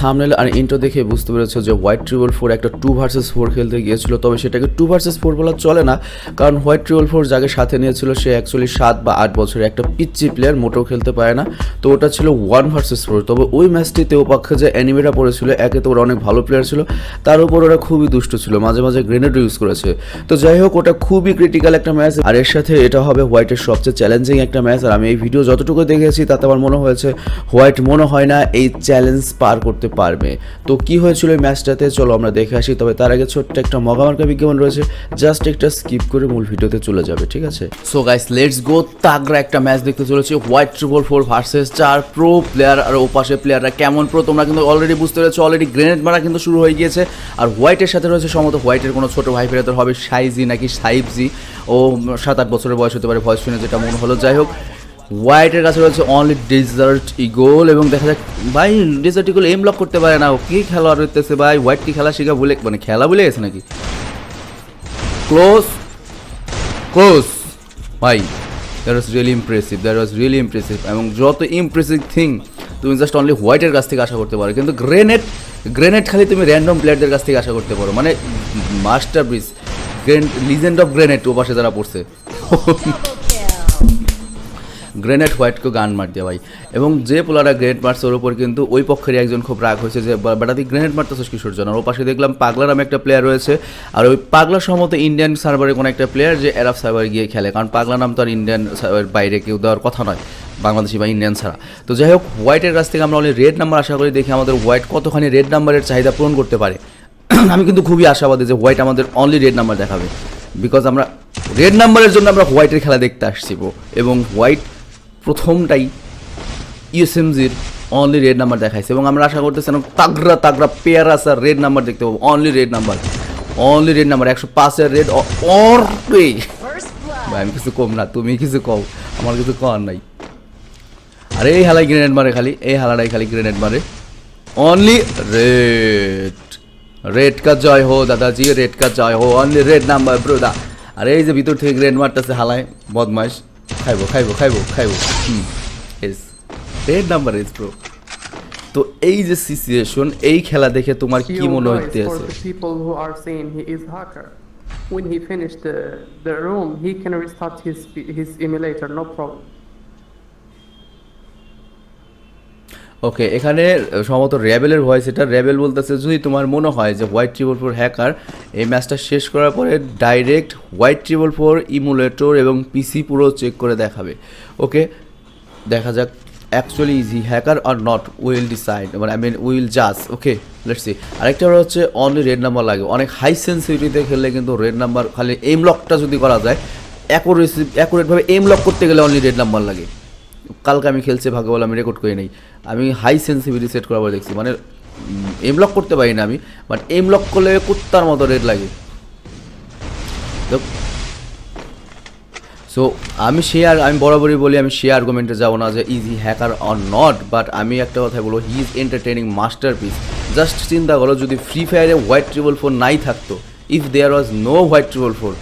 Thumbnail আর into দেখে বুঝতে পেরেছ যে হোয়াইট ট্রিবল ফোর একটা টু ভার্সেস ফোর খেলতে গিয়েছিল। তবে সেটাকে টু ভার্সেস ফোর বলা চলে না, কারণ হোয়াইট ট্রিবল ফোর যাকে সাথে নিয়েছিল সে অ্যাকচুয়ালি সাত বা আট বছরের একটা পিচ্ছি প্লেয়ার মোটেও খেলতে পারে না। তো ওটা ছিল ওয়ান ভার্সেস ফোর তবে ওই ম্যাচটিতে ও পক্ষে যে অ্যানিমেটা পড়েছিল, একে তো ওরা অনেক ভালো প্লেয়ার ছিল, তার উপর ওরা খুবই দুষ্ট ছিল, মাঝে মাঝে গ্রেনেড ইউজ করেছে। তো যাই হোক, ওটা খুবই ক্রিটিক্যাল একটা ম্যাচ আর এর সাথে এটা হবে হোয়াইটের সবচেয়ে চ্যালেঞ্জিং একটা ম্যাচ আর আমি এই ভিডিও যতটুকু দেখেছি, তাতে আমার মনে হয়েছে হোয়াইট মনে হয় না এই চ্যালেঞ্জ পার করতে পারবে। তো কি হয়েছিল এই ম্যাচটাতে? চলো আমরা দেখে আসি। তবে তার আগে ছোট্ট একটা মগামার্কা বিজ্ঞাপন রয়েছে। জাস্ট একটা স্কিপ করে মূল ভিডিওতে চলে যাবে, ঠিক আছে? সো গাইস লেটস গো তাগড়া একটা ম্যাচ দেখতে চলেছি। হোয়াইট ট্রিপল ফোর ভার্সেস চার প্রো প্লেয়ার আর ওপাশে প্লেয়াররা কেমন প্রো তোমরা কিন্তু অলরেডি বুঝতে পেরেছ। অলরেডি গ্রেনেড মারা কিন্তু শুরু হয়ে গিয়েছে। আর হোয়াইটের সাথে রয়েছে সম্ভবত হোয়াইটের কোনো ছোট ভাই ফেরাতে হবে সাইজি নাকি সাইবজি ও সাত আট বছরের বয়স হতে পারে, ভয়েস শুনে যেটা মনে হলো। যাই হোক হোয়াইটের কাছে রয়েছে অনলি ডেজার্ট ইগোল এবং দেখা যাক, ভাই ডেজার্ট ইগোল এম লক করতে পারে না। কি খেলা রইতেছে ভাই? হোয়াইট কি খেলা শিখা বলে মানে খেলা বলে গেছে নাকি? ক্লোজ ক্লোজ ভাই that was really impressive that was really impressive এবং যত ইমপ্রেসিভ থিং তুমি জাস্ট অনলি হোয়াইটের কাছ থেকে আশা করতে পারো। কিন্তু গ্রেনেড গ্রেনেড খালি তুমি র্যান্ডম প্লেয়ারদের কাছ থেকে আশা করতে পারো। মানে master bridge legend of grenade ও পাশে যারা পড়ছে। গ্রেনেড হোয়াইটকে গান মার দিয়ে এবং যে পোলারা গ্রেনেড মারছে, ওর উপর কিন্তু ওই পক্ষেরই একজন খুব রাগ হয়েছে যে বেটা তুই গ্রেনেড মারতেছিস কিশোর জন আর ও পাশে দেখলাম পাগলা নামে একটা প্লেয়ার রয়েছে। আর ওই পাগলা সম্ভবত ইন্ডিয়ান সার্ভারে কোনো একটা প্লেয়ার যে এরাফ সার্ভারে গিয়ে খেলে। কারণ পাগলা নাম তো আর ইন্ডিয়ান সার্ভার বাইরে কেউ দেওয়ার কথা নয়, বাংলাদেশি বা ইন্ডিয়ান ছাড়া। তো যাই হোক, হোয়াইটের কাছ থেকে আমরা অনলি রেড নাম্বার আশা করি দেখি আমাদের হোয়াইট কতখানি রেড নাম্বারের চাহিদা পূরণ করতে পারে। আমি কিন্তু খুবই আশাবাদী যে হোয়াইট আমাদের অনলি রেড নাম্বার দেখাবে। বিকজ আমরা রেড নাম্বারের জন্য আমরা হোয়াইটের খেলা দেখতে আসছি। এবং হোয়াইট প্রথমটাই ইউএসএমজির অনলি রেড নাম্বার দেখাইছে। এবং আমরা আশা করতেছিলাম তাগড়া তাগড়া পেয়ার আসার রেড নাম্বার দেখতে পাবো। Only red number only red number একশো পাঁচের রেড অর আমি কিছু কম না, তুমি কিছু কও। আমার কিছু কর নাই। আরে, এই হালাই গ্রেনেড মারে খালি। এই হালাটাই খালি গ্রেনেড মারে। অনলি রেড রেড কা জয় হো দাদাজি রেড কা জয় হো অনলি রেড নাম্বার ব্রোদা আরে, এই যে ভিতর থেকে গ্রেনেড মারতেছে হালায়। বদমাস খাইবো খাইবো খাইবো খাইবো এস রেড নাম্বার এস ব্রো তো এই যে সিচুয়েশন এই খেলা দেখে তোমার কি মনে guys, হইতে for আছে the people who are saying he is hacker, when he finished the, the room, he can restart his his emulator, no problem. ওকে এখানে সম্ভবত র্যাবেলের ভয়েস এটা র্যাবেল বলতেছে, যদি তোমার মনে হয় যে হোয়াইট ট্রিবল ফোর হ্যাকার এই ম্যাচটা শেষ করার পরে direct White triple four emulator এবং পিসি পুরো চেক করে দেখাবে। ওকে দেখা যাক actually is he hacker or not will decide মানে আই মিন উইল জাজ ওকে লেটস সি আরেকটা হচ্ছে অনলি রেড নাম্বার লাগে। অনেক হাই সেন্সিটিভিটিতে খেললে কিন্তু রেড নাম্বার খালি এম লকটা যদি করা যায় অ্যাকুরেসি অ্যাকুরেটভাবে এম লক করতে গেলে অনলি রেড নাম্বার লাগে। কালকে আমি খেলছি, ভাগ্য বলে আমি রেকর্ড করে নেই। আমি হাই সেন্সিভিটি সেট করার পর দেখছি মানে এম লক করতে পারি না আমি বাট এম লক করলে কুত্তার মতো রেড লাগে। সো আমি আর আমি বরাবরই বলি, আমি সে আর্গুমেন্টে যাব না যে is he hacker or not but আমি একটা কথা বলব he is entertaining masterpiece just চিন্তা করো, যদি ফ্রি ফায়ারে হোয়াইট ট্রিবল ফোর নাই থাকতো if there was no White triple four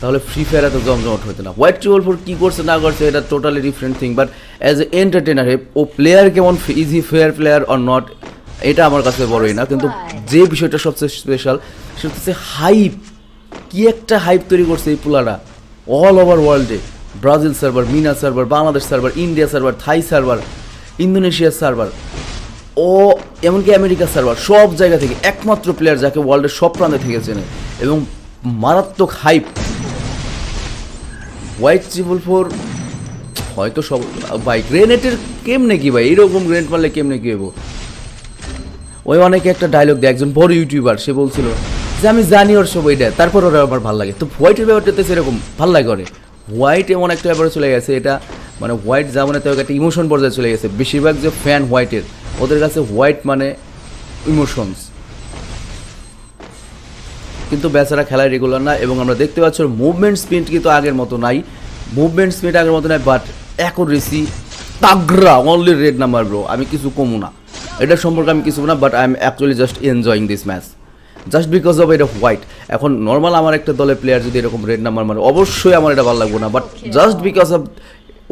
তাহলে ফ্রি ফায়ার এত জমজমট হতো না। হোয়াইট ট্রিবল ফোর কী করছে না করছে, এটা totally different thing but as a entertainer O player কেমন is he fair player or not এটা আমার কাছে বড়ই না। কিন্তু যে বিষয়টা সবচেয়ে স্পেশাল সেটা হচ্ছে হাইপ কী একটা হাইপ তৈরি করছে এই পুলারা। অল ওভার ওয়ার্ল্ডে Brazil server MENA server Bangladesh server India server Thai server ইন্দোনেশিয়ার সার্ভার ও এমনকি আমেরিকা সার্ভার সব জায়গা থেকে একমাত্র প্লেয়ার যাকে ওয়ার্ল্ডের সব প্রান্তে থেকে চেনে। এবং মারাত্মক হাইপ হোয়াইট ট্রিপল ফোর হয়তো সব, ভাই গ্রেনেটের কেমনে কি ভাই? এইরকম গ্রেনেড মারলে কেমনে কি হব ওই অনেকে একটা ডায়লগ দেয়, একজন বড় ইউটিউবার সে বলছিল যে, আমি জানি ওর সব এটা, তারপর ওরা আমার ভালো লাগে। তো হোয়াইটের ব্যাপারটা তো সেরকম, ভালো লাগে ওরে। হোয়াইট এমন একটা ব্যাপারে চলে গেছে, এটা মানে হোয়াইট যেমন তো একটা ইমোশন পর্যায়ে চলে গেছে। বেশিরভাগ যে ফ্যান হোয়াইটের ওদের কাছে হোয়াইট মানে ইমোশনস কিন্তু বেচারা খেলায় রেগুলার না এবং আমরা দেখতে পাচ্ছি মুভমেন্ট স্পিড কিন্তু আগের মতো নাই। মুভমেন্ট স্পিড আগের মতো নাই বাট অ্যাকুরেসি তাগরা অনলি রেড নাম্বার ব্রো আমি কিছু কমু না। এটা সম্পর্কে আমি কিছু না but I am actually just enjoying this match just because of এটা হোয়াইট এখন নর্মাল আমার একটা দলের প্লেয়ার যদি এরকম রেড নাম্বার মারে অবশ্যই আমার এটা ভালো লাগবে না বাট জাস্ট বিকজ অফ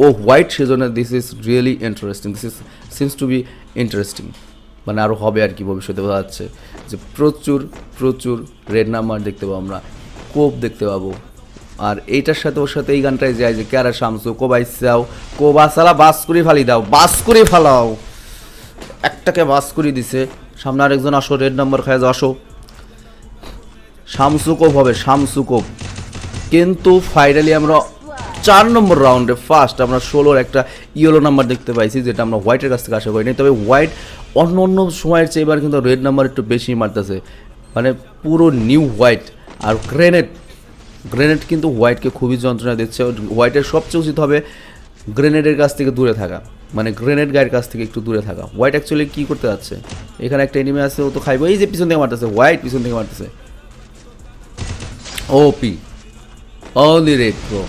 ও হোয়াইট সেজন্য this is really interesting this is seems to be interesting মানে আরও হবে আর কি ভবিষ্যতে বোঝা যাচ্ছে। যে প্রচুর প্রচুর রেড নাম্বার দেখতে পাবো আমরা, কোপ দেখতে পাবো। আর এইটার সাথে ওর সাথে এই গানটাই যায় যে, ক্যারা শামসু কোবাই চাও কোবা সালা বাস করে ফালি দাও, বাস করে ফালাও। একটাকে বাস করে দিছে, সামনে আরেকজন আসো রেড নাম্বার খায় আসো। শামসুকোপ হবে শামসুকোপ কিন্তু ফাইনালি আমরা চার নম্বর রাউন্ডে ফার্স্ট আমরা ষোলোর একটা ইয়েলো নাম্বার দেখতে পাইছি, যেটা আমরা হোয়াইটের কাছ থেকে আশা করিনি, তবে হোয়াইট অন্য অন্য সময়ের চেয়ে এবার কিন্তু রেড নাম্বার একটু বেশি মারতেছে। মানে পুরো নিউ হোয়াইট আর গ্রেনেড গ্রেনেড কিন্তু হোয়াইটকে খুবই যন্ত্রণা দিচ্ছে। হোয়াইটের সবচেয়ে উচিত হবে গ্রেনেডের কাছ থেকে দূরে থাকা। মানে গ্রেনেড গায়ের কাছ থেকে একটু দূরে থাকা। হোয়াইট অ্যাকচুয়ালি কী করতে যাচ্ছে? এখানে একটা এনিমে আছে, ও তো খাইবো। এই যে পিছন থেকে মারতেছে হোয়াইট পিছন থেকে মারতেছে। ওপি অনলি রেড প্রো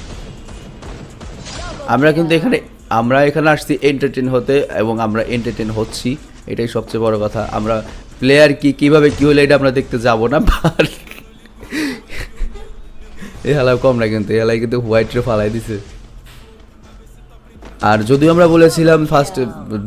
আমরা কিন্তু এখানে, আমরা এখানে আসছি এন্টারটেন হতে এবং আমরা এন্টারটেন হচ্ছি। এটাই সবচেয়ে বড় কথা। আমরা প্লেয়ার কি, কীভাবে কি হলে এটা আমরা দেখতে যাব না বাট এ হেলাও কম না কিন্তু, এ হালাই কিন্তু হোয়াইট রে ফালাই দিছে। আর যদিও আমরা বলেছিলাম ফার্স্ট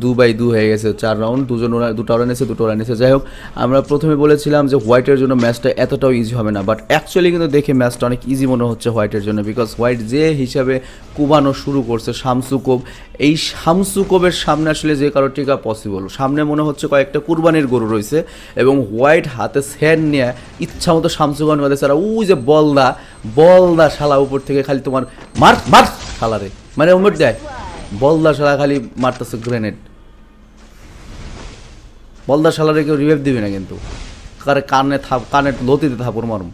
দু বাই দু হয়ে গেছে, চার রাউন্ড দুজন ওরা, দুটো ওরা নিয়েছে, দুটো ওরা নিয়েছে। যাই হোক, আমরা প্রথমে বলেছিলাম যে হোয়াইটের জন্য ম্যাচটা এতটাও ইজি হবে না বাট অ্যাকচুয়ালি কিন্তু দেখে ম্যাচটা অনেক ইজি মনে হচ্ছে হোয়াইটের জন্য বিকজ হোয়াইট যে হিসাবে কুবানো শুরু করছে শামসুকোব এই শামসুকোবের সামনে আসলে যে কারও টিকা পসিবল সামনে মনে হচ্ছে কয়েকটা কুরবানির গরু রয়েছে, এবং হোয়াইট হাতে স্যান্ড নিয়ে ইচ্ছা মতো শামসুকোব বাদে আর ওই যে বলদা বলদা শালা উপর থেকে খালি তোমার মার মার শালারে মানে উমর দেয়। বলদা শালা খালি মারতেছে গ্রেনেড বলদা শালারে কেউ রিভাইভ দিবে না কিন্তু। কারে কানে থাপ, কানে লতিতে থাপুর মারুম।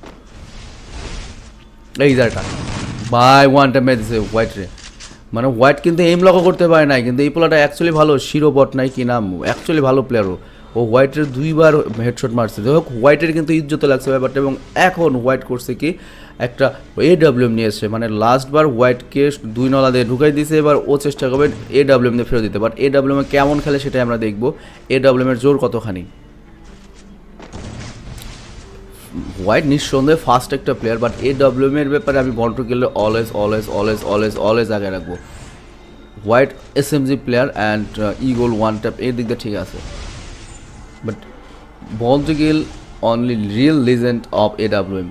এই জায়গাটা। বাই ওয়ানটা দিছে হোয়াইট রে। মানে হোয়াইট কিন্তু এম লগও করতে পারে নাই, কিন্তু এই প্লেয়ারটা অ্যাকচুয়ালি ভালো শিরো বট নাই কি নাম অ্যাকচুয়ালি ভালো প্লেয়ারও ও। হোয়াইটের দুইবার হেডশট মারছে। যাই হোক হোয়াইটের কিন্তু ইজ্জত লাগছে ব্যাপারটা, এবং এখন হোয়াইট করছে কি একটা এ ডাব্লিউএম নিয়ে এসছে মানে লাস্টবার হোয়াইটকে দুই নলা দিয়ে ঢুকাই দিয়েছে, এবার ও চেষ্টা করবে এ ডাব্লিউএম দিয়ে ফেরত দিতে। বাট এ ডাব্লিউএমে কেমন খেলে সেটাই আমরা দেখব। এ ডাব্লিউএমের জোর কতখানি? হোয়াইট নিঃসন্দেহে ফার্স্ট একটা প্লেয়ার বাট এ এর ব্যাপারে আমি বন্টু গেলে always always always always always আগে রাখব। White S M G player and ইগোল one tap এর দিক দিয়ে ঠিক আছে। বাট বন্টু Gill only real legend of a WM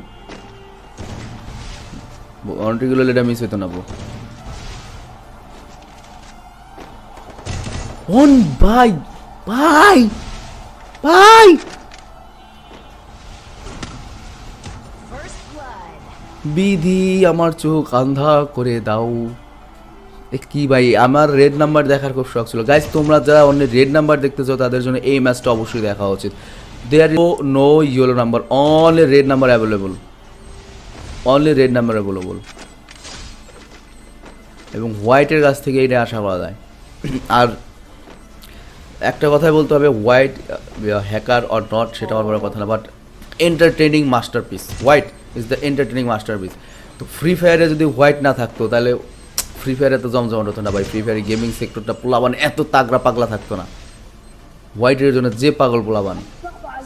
বন্টু গিল এটা মিস হইতো না বো ওন ভাই ভাই ভাই বিধি আমার চোখ আন্ধা করে দাও। এ কি ভাই আমার রেড নাম্বার দেখার খুব শখ ছিল। গাইজ তোমরা যারা অন্য রেড নাম্বার দেখতে চাও তাদের জন্য এই ম্যাচটা অবশ্যই দেখা উচিত। There no yellow number only red number available only red number available এবং হোয়াইটের কাছ থেকে এটা আশা করা যায়। আর একটা কথাই বলতে হবে হোয়াইট হ্যাকার অর নট সেটা আমার বড় কথা না but entertaining masterpiece White is the entertaining masterpiece তো ফ্রি ফায়ারে যদি হোয়াইট না থাকতো, তাহলে ফ্রি ফায়ারে তো জমজমাট হতো না ভাই। ফ্রি ফায়ারে গেমিং সেক্টরটা পোলাবান এত তাগড়া পাগলা থাকতো না। হোয়াইটের জন্য যে পাগল পোলাবান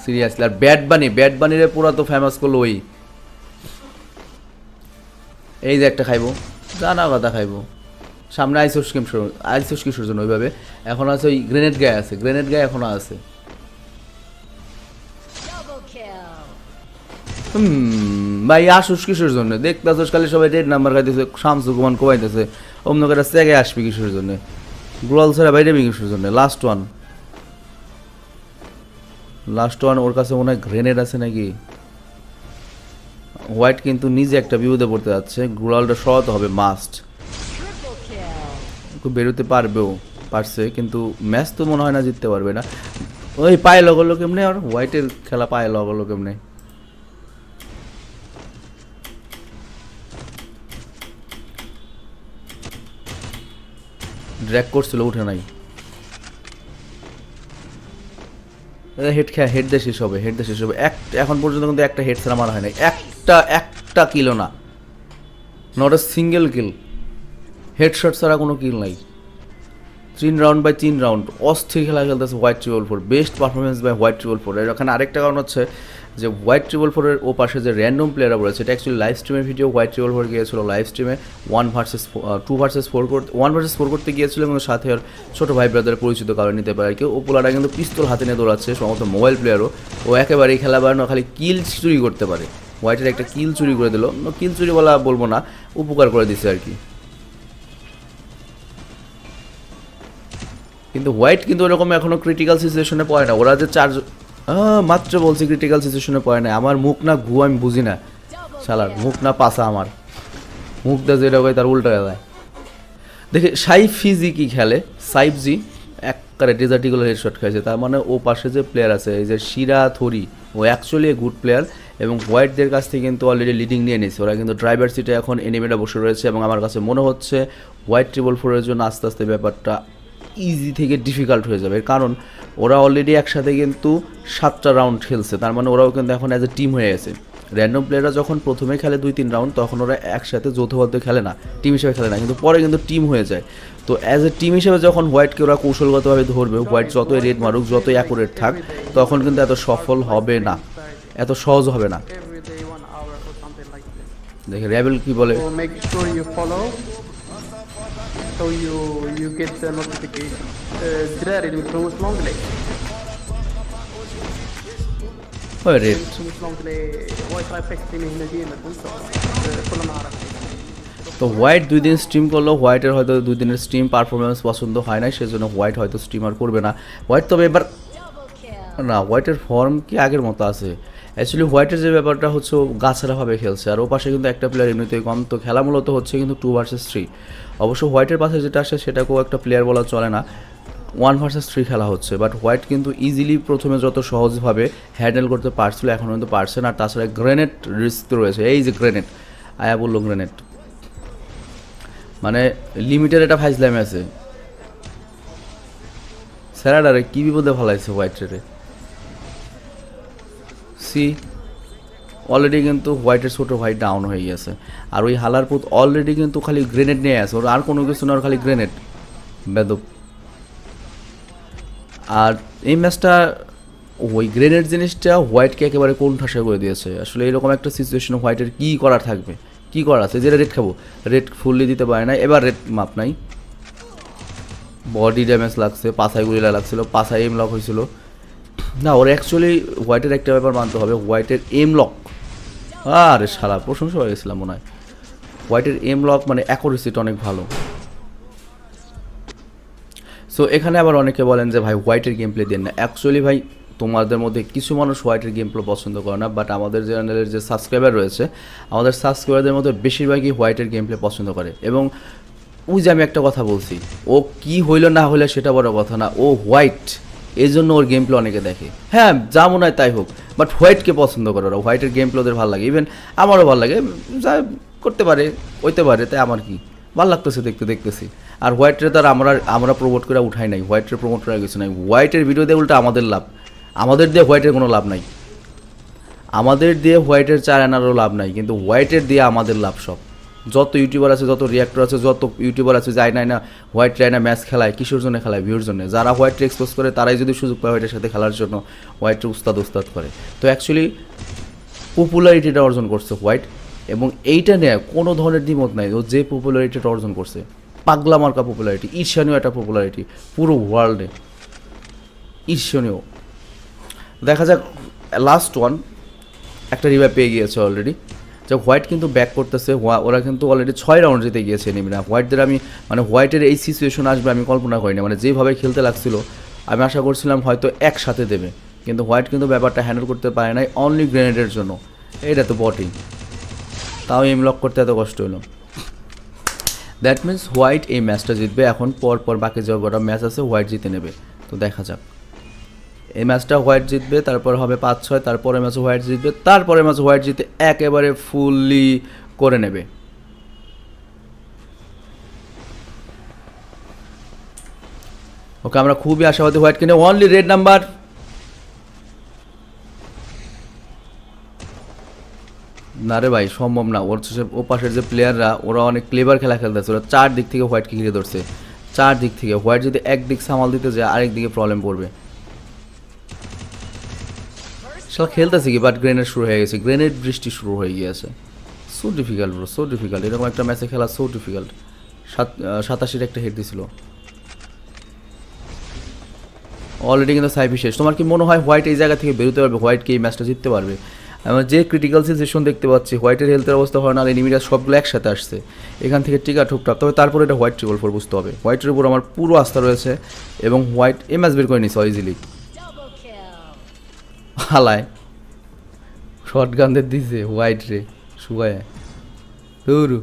সিরিয়াসলি আর ব্যাট বানি ব্যাট বানিরে পুরা তো ফেমাস করল ওই এই যে একটা খাইবো জানা কথা খাইবো। সামনে আইসোস কিম শুরু আইসোস কিশোর জন্য ওইভাবে। এখন আছে ওই গ্রেনেড গায়ে আছে গ্রেনেড গায়ে এখনও আছে। ভাই আসুস কিশোর জন্য? দেখতে আসুস খালি সবাই রেড নাম্বার খাইতেছে শামসু কুমান কোবাইতেছে অন্য করে সেগে আসবি কিশোর জন্য? গ্লোয়াল ছাড়া বাইরে কিশোর জন্য? লাস্ট ওয়ান লাস্ট ওয়ান ওর কাছে মনে হয় গ্রেনেড আছে নাকি? হোয়াইট কিন্তু নিজে একটা বিপদে পড়তে যাচ্ছে। গ্লোয়ালটা সরাতে হবে মাস্ট বেরোতে পারবেও, পারছে, কিন্তু ম্যাচ তো মনে হয় না জিততে পারবে না। ওই পায়ে লগলো কেমনে? আর হোয়াইটের খেলা পায়ে লগলো কেমনে? ড্র্যাক করছিল, উঠে নাই। হেড খেয়া হেড দিয়ে শেষ হবে হেড দিয়ে শেষ হবে। এক, এখন পর্যন্ত কিন্তু একটা হেড ছাড়া মারা হয় নাই। একটা একটা কিলো না। Not a single kill headshot ছাড়া কোনো কিল নাই। তিন রাউন্ড বাই তিন রাউন্ড অস্থির খেলা খেলতেছে White triple four best performance by White triple four এর ওখানে আরেকটা কারণ হচ্ছে যে হোয়াইট ট্রিবল ফোরের ও পাশে যে র্যান্ডম প্লেয়াররা রয়েছে এটা অ্যাকচুয়ালি লাইভ স্ট্রিমের ভিডিও হোয়াইট ট্রিবল ফোর গিয়েছিল live স্ট্রিমে one versus two versus four করতে ওয়ান ভার্সেস ফোর করতে গিয়েছিল এবং সাথে আর ছোটো ভাই ব্রাদার পরিচিত কারণে নিতে পারে। কেউ ও পোলাটা কিন্তু পিস্তল হাতে নিয়ে দৌড়াচ্ছে সম্ভবত মোবাইল প্লেয়ারও ও একেবারেই খেলা পারে না খালি কিল চুরি করতে পারে। হোয়াইটের একটা কিল চুরি করে দিল। কিল চুরি বলা বলব না, উপকার করে দিছে আর কি। কিন্তু হোয়াইট কিন্তু ওরকম এখনও ক্রিটিক্যাল সিচুয়েশনে পড়ে না। ওরা যে চার মাত্র বলছি ক্রিটিক্যাল সিচুয়েশনে পড়ে না। আমার মুখ না ঘু, আমি বুঝি না। শালার, মুখ না পাসা আমার। মুখ দা যেটা হয় তার উল্টা যায়। দেখে, সাইফ ফিজি কি খেলে? সাইফ জি একবারে ডেজার্টিগুলো হেডশট খেয়েছে তার মানে ও পাশে যে প্লেয়ার আছে, এই যে শিরা থরি, ও অ্যাকচুয়ালি এ গুড প্লেয়ার এবং হোয়াইটদের কাছ থেকে কিন্তু অলরেডি লিডিং নিয়ে নিয়েছে। ওরা কিন্তু ড্রাইভার সিটে এখন এনিমিটা বসে রয়েছে এবং আমার কাছে মনে হচ্ছে হোয়াইট ট্রিবল ফোরের জন্য আস্তে আস্তে ব্যাপারটা ইজি থেকে ডিফিকাল্ট হয়ে যাবে। কারণ ওরা অলরেডি একসাথে কিন্তু সাতটা রাউন্ড খেলছে। তার মানে ওরাও কিন্তু এখন অ্যাজ এ টিম হয়ে গেছে। র্যান্ডম প্লেয়াররা যখন প্রথমে খেলে দুই তিন রাউন্ড তখন ওরা একসাথে যৌথবদ্ধ খেলে না। টিম হিসেবে খেলে না। কিন্তু পরে কিন্তু টিম হয়ে যায়। তো অ্যাজ এ টিম হিসেবে যখন হোয়াইটকে ওরা কৌশলগতভাবে ধরবে হোয়াইট যতই রেড মারুক, যতই অ্যাকুরেট থাক, তখন কিন্তু এত সফল হবে না। এত সহজ হবে না Every day, one hour or something like this. দেখে র্যাবেল কি বলে So make sure you follow so you you get the notification. Drar il mot långley. হয় রেড Mot långley واي فاي فيكس من هنا جينا كنت كل ما اعرف তো হোয়াইট দুই দিন স্ট্রিম করলো হোয়াইটের হয়তো দুই দিনের স্ট্রিম পারফরমেন্স পছন্দ হয় না সেজন্য হোয়াইট হয়তো স্ট্রিমার করবে না হোয়াইট তবে এবার Double kill. না হোয়াইটের ফর্ম কি আগের মতো আছে অ্যাকচুয়ালি হোয়াইটের যে ব্যাপারটা হচ্ছে ও গাছারাভাবে খেলছে। আর ও পাশে কিন্তু একটা প্লেয়ার এমনিতেই কম। তো খেলা মূলত হচ্ছে কিন্তু টু ভার্সেস থ্রি অবশ্য হোয়াইটের পাশে যেটা আসে, সেটাকেও একটা প্লেয়ার বলা চলে না। ওয়ান ভার্সেস থ্রি খেলা হচ্ছে। বাট হোয়াইট কিন্তু ইজিলি প্রথমে যত সহজভাবে হ্যান্ডেল করতে পারছিল, এখন কিন্তু পারছে না। তাছাড়া গ্রেনেড রিস্ক রয়েছে। এই যে গ্রেনেড আয়া বলল গ্রেনেড মানে লিমিটেড একটা ফাইজলামে আছে। স্যারাডারে কী বিপদে ফলাইছে হোয়াইট রেটে সি অলরেডি কিন্তু হোয়াইটের ছোটো হোয়াইট ডাউন হয়ে গেছে। আর ওই হালার পুত অলরেডি কিন্তু খালি গ্রেনেড নিয়ে আসে ওর আর কোনো কিছু না, ওর খালি গ্রেনেড বেদব। আর এই ম্যাচটা, ওই গ্রেনেড জিনিসটা হোয়াইটকে একেবারে কোন ঠাসা করে দিয়েছে। আসলে এরকম একটা সিচুয়েশনে হোয়াইটের কী করার থাকবে? কী করার আছে? যেটা রেড খাব। রেড ফুললি দিতে পারে না এবার রেড মাপ নাই। বডি ড্যামেজ লাগছে, পাছায় গুলিলা লাগছিল, পাছায় এম লক হয়েছিল। না, ওর অ্যাকচুয়ালি হোয়াইটের একটা ব্যাপার মানতে হবে হোয়াইটের এম লক আরে সারা প্রশংসা হয়ে গেছিলাম মনে হয়। হোয়াইটের এম লক মানে অ্যাকোরেসিটা অনেক ভালো। সো এখানে আবার অনেকে বলেন যে, ভাই হোয়াইটের গেম প্লে দেন না। অ্যাকচুয়ালি ভাই, তোমাদের মধ্যে কিছু মানুষ হোয়াইটের গেম প্লে পছন্দ করে না বাট আমাদের চ্যানেলের যে সাবস্ক্রাইবার রয়েছে, আমাদের সাবস্ক্রাইবারদের মধ্যে বেশিরভাগই হোয়াইটের গেম প্লে পছন্দ করে। এবং ওই যে আমি একটা কথা বলছি, ও কি হইল না হইল সেটা বড় কথা না, ও হোয়াইট এই জন্য ওর গেম প্লে অনেকে দেখে। হ্যাঁ যা মনে হয় তাই হোক বাট হোয়াইটকে পছন্দ করে ওরা। হোয়াইটের গেম প্লে ওদের ভালো লাগে। ইভেন আমারও ভালো লাগে। যা করতে পারে, হইতে পারে, তাই আমার কি? ভালো লাগতেছে, দেখতে, দেখতেছি। আর হোয়াইটের তার আমরা আমরা প্রমোট করে উঠাই নাই। হোয়াইটের প্রমোট করা কিছু নাই। হোয়াইটের ভিডিও দিয়ে উল্টা আমাদের লাভ। আমাদের দিয়ে হোয়াইটের কোনো লাভ নাই। আমাদের দিয়ে হোয়াইটের চার আনারও লাভ নাই। কিন্তু হোয়াইটের দিয়ে আমাদের লাভ সব। যত ইউটিউবার আছে, যত রিয়াক্টর আছে, যত ইউটিউবার আছে, যাই নাই না হোয়াইট রায় না ম্যাচ খেলায় কিশোর জন্য খেলায়? ভিউর জন্য। যারা হোয়াইটে এক্সপোজ করে, তারাই যদি সুযোগ পায় হোয়াইটের সাথে খেলার জন্য হোয়াইটের উস্তাদ উস্তাদ করে। তো অ্যাকচুয়ালি পপুলারিটিটা অর্জন করছে হোয়াইট এবং এইটা নিয়ে কোনো ধরনের দ্বিমত নাই। ও যে পপুলারিটিটা অর্জন করছে, পাগলা মার্কা পপুলারিটি ঈর্ষণীয় একটা পপুলারিটি পুরো ওয়ার্ল্ডে ঈর্ষণীয়। দেখা যাক লাস্ট ওয়ান একটা রিভাইভ পেয়ে গিয়েছে অলরেডি যে হোয়াইট কিন্তু ব্যাক করতেছে ওরা কিন্তু অলরেডি ছয় রাউন্ড জিতে গিয়েছে নিমিনা। হোয়াইটদের আমি মানে হোয়াইটের এই সিচুয়েশন আসবে আমি কল্পনা করিনি মানে যেভাবে খেলতে লাগছিল, আমি আশা করছিলাম হয়তো একসাথে দেবে। কিন্তু হোয়াইট কিন্তু ব্যাপারটা হ্যান্ডেল করতে পারে নাই অনলি গ্রেনেডের জন্য। এটা তো বটেই। তাও এম লক করতে এত কষ্ট হলো। দ্যাট মিন্স হোয়াইট এই ম্যাচটা জিতবে। এখন পর পর বাকি যে কটা ম্যাচ আছে, হোয়াইট জিতে নেবে। তো দেখা যাক। এই ম্যাচটা হোয়াইট জিতবে, তারপর হবে পাঁচ ছয় তারপরে ম্যাচ হোয়াইট জিতবে তারপরে ম্যাচ হোয়াইট জিতে একেবারে ফুললি করে নেবে। ওকে, আমরা খুবই আশাবাদী হোয়াইট কিনে অনলি রেড নাম্বার না রে ভাই, সম্ভব না, ওর সে ও পাশের যে প্লেয়াররা ওরা অনেক ক্লেভার খেলা খেলতেছে, ওরা চার দিক থেকে হোয়াইটকে ঘিরে ধরছে। চার দিক থেকে, হোয়াইট যদি এক দিক সামাল দিতে যায় আরেক দিকে প্রবলেম পড়বে। শালা খেলতেছে কি? বাট গ্রেনেড শুরু হয়ে গেছে। গ্রেনেড বৃষ্টি শুরু হয়ে গিয়েছে। So difficult bro so difficult এরকম একটা ম্যাচে খেলা সো ডিফিকাল্ট সাত সাতাশির একটা হেড দিছিল। অলরেডি কিন্তু সাইফি শেষ। তোমার কি মনে হয় হোয়াইট এই জায়গা থেকে বেরোতে পারবে? হোয়াইট কি এই ম্যাচটা জিততে পারবে? আমরা যে ক্রিটিক্যাল সিচুয়েশন দেখতে পাচ্ছি হোয়াইটের হেলথের অবস্থা হয় না এনিমিরা সবগুলো একসাথে আসছে। এখান থেকে টিকা ঠুকটাপ তবে তারপরে এটা হোয়াইট ট্রিপল ফোর বুঝতে হবে। হোয়াইটের উপর আমার পুরো আস্থা রয়েছে এবং হোয়াইট এই ম্যাচ বের করে নিছে ইজিলি. হালায়। শর্ট গান্ধের দিছে হোয়াইট রে শুয়ায় দৌড়ু